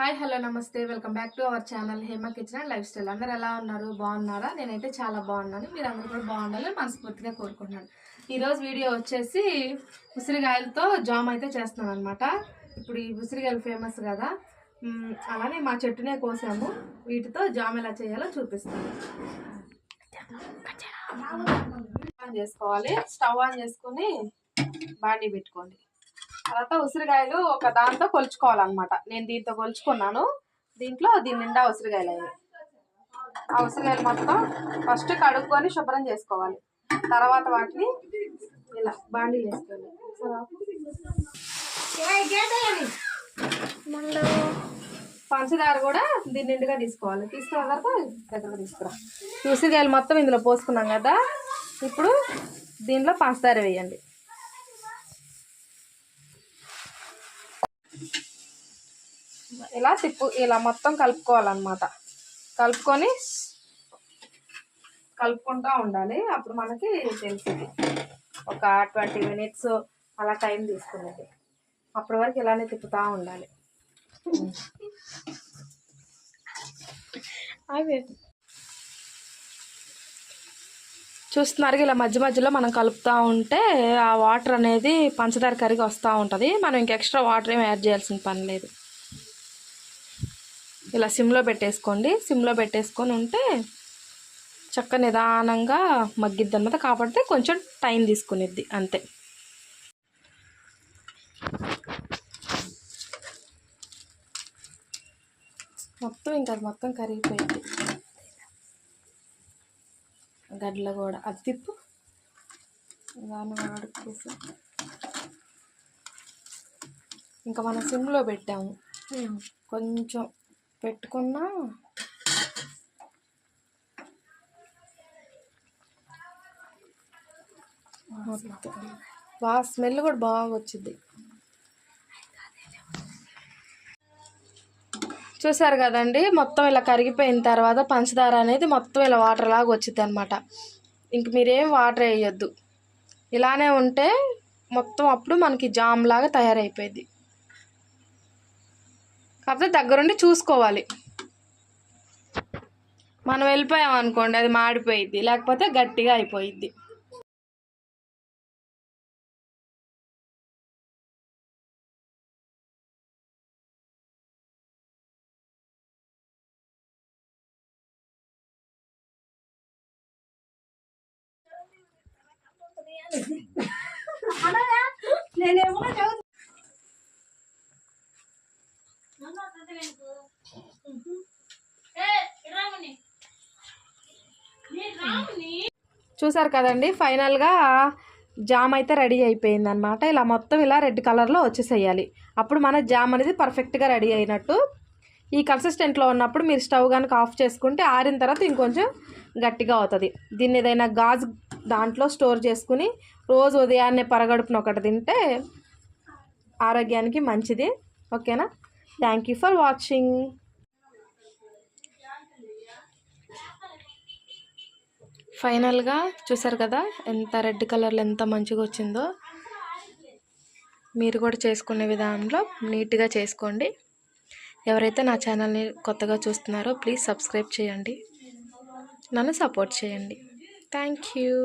Hi hello నమస్తే. Welcome back to our channel Hema kitchen and lifestyle. అందరు ఎలా ఉన్నారు? బాగున్నారా? నేనైతే చాలా బాగున్నాను. మీరు అందరూ కూడా బాగుండాలని మనస్ఫూర్తిగా కోరుకుంటున్నాను. ఈరోజు వీడియో వచ్చేసి ఉసిరికాయలతో జామ్ అయితే చేస్తున్నాను అనమాట ఇప్పుడు ఈ ఉసిరికాయలు ఫేమస్ కదా. అలానే మా చెట్టునే కోసాము. వీటితో జామ్ ఎలా చేయాలో చూపిస్తాను. ఆన్ చేసుకోవాలి. స్టవ్ ఆన్ చేసుకుని బాండీ పెట్టుకోండి. తర్వాత ఉసిరికాయలు ఒక దాంతో కొలుచుకోవాలన్నమాట. నేను దీంతో కొలుచుకున్నాను. దీంట్లో దీని నిండా ఉసిరికాయలు అయ్యాయి. ఆ ఉసిరికాయలు మొత్తం ఫస్ట్ కడుక్కొని శుభ్రం చేసుకోవాలి. తర్వాత వాటిని ఇలా బాండీలు వేసుకోవాలి. పంచదార కూడా దీని నిండుగా తీసుకోవాలి. తీసుకున్న తర్వాత దగ్గర తీసుకురా. ఉసిరికాయలు మొత్తం ఇందులో పోసుకున్నాం కదా. ఇప్పుడు దీంట్లో పంచదార వేయండి. ఇలా తిప్పు ఇలా మొత్తం కలుపుకోవాలన్నమాట. కలుపుకొని కలుపుకుంటూ ఉండాలి. అప్పుడు మనకి తెలిసింది. ఒక ట్వంటీ మినిట్స్ అలా టైం తీసుకునేది. అప్పటి వరకు ఇలానే తిప్పుతూ ఉండాలి. చూస్తున్నారు ఇలా మధ్య మధ్యలో మనం కలుపుతూ ఉంటే ఆ వాటర్ అనేది పంచదార కరిగి వస్తూ ఉంటుంది. మనం ఇంక ఎక్స్ట్రా వాటర్ ఏమి యాడ్ చేయాల్సిన పని లేదు. ఇలా సిమ్లో పెట్టేసుకోండి. సిమ్లో పెట్టేసుకొని ఉంటే చక్క నిదానంగా మగ్గిద్ది అన్నమాట కాబట్టి కొంచెం టైం తీసుకునిద్ది. అంతే. మొత్తం ఇంకా అది మొత్తం కరిగిపోయింది. గడ్డలు కూడా అది తిప్పు. దాన్ని వాడుకేసి ఇంకా మనం సిమ్లో పెట్టాము. కొంచెం పెట్టుకున్నా. బాగా స్మెల్ కూడా బాగా వచ్చింది చూసారు కదండి మొత్తం ఇలా కరిగిపోయిన తర్వాత పంచదార అనేది మొత్తం ఇలా వాటర్ లాగా వచ్చింది అనమాట ఇంక మీరేం వాటర్ వేయొద్దు. ఇలానే ఉంటే మొత్తం అప్పుడు మనకి జామ్ లాగా తయారైపోయింది. కాకపోతే దగ్గరుండి చూసుకోవాలి. మనం వెళ్ళిపోయాం అనుకోండి అది మాడిపోయిద్ది లేకపోతే గట్టిగా అయిపోయిద్ది. నేనేమో చదువు చూసారు కదండి ఫైనల్గా జామ్ అయితే రెడీ అయిపోయింది అనమాట ఇలా మొత్తం ఇలా రెడ్ కలర్లో వచ్చేసేయాలి. అప్పుడు మన జామ్ అనేది పర్ఫెక్ట్గా రెడీ అయినట్టు. ఈ కన్సిస్టెంట్లో ఉన్నప్పుడు మీరు స్టవ్ కనుక ఆఫ్ చేసుకుంటే ఆరిన తర్వాత ఇంకొంచెం గట్టిగా అవుతుంది. దీన్ని ఏదైనా గాజు దాంట్లో స్టోర్ చేసుకుని రోజు ఉదయాన్నే పరగడుపున ఒకటి తింటే ఆరోగ్యానికి మంచిది. ఓకేనా? Thank you for watching. ఫైనల్గా చూసారు కదా ఎంత రెడ్ కలర్లో ఎంత మంచిగా వచ్చిందో? మీరు కూడా చేసుకునే విధానంలో నీట్గా చేసుకోండి. ఎవరైతే నా ఛానల్ని కొత్తగా చూస్తున్నారో ప్లీజ్ సబ్స్క్రైబ్ చేయండి. నన్ను సపోర్ట్ చేయండి. Thank you.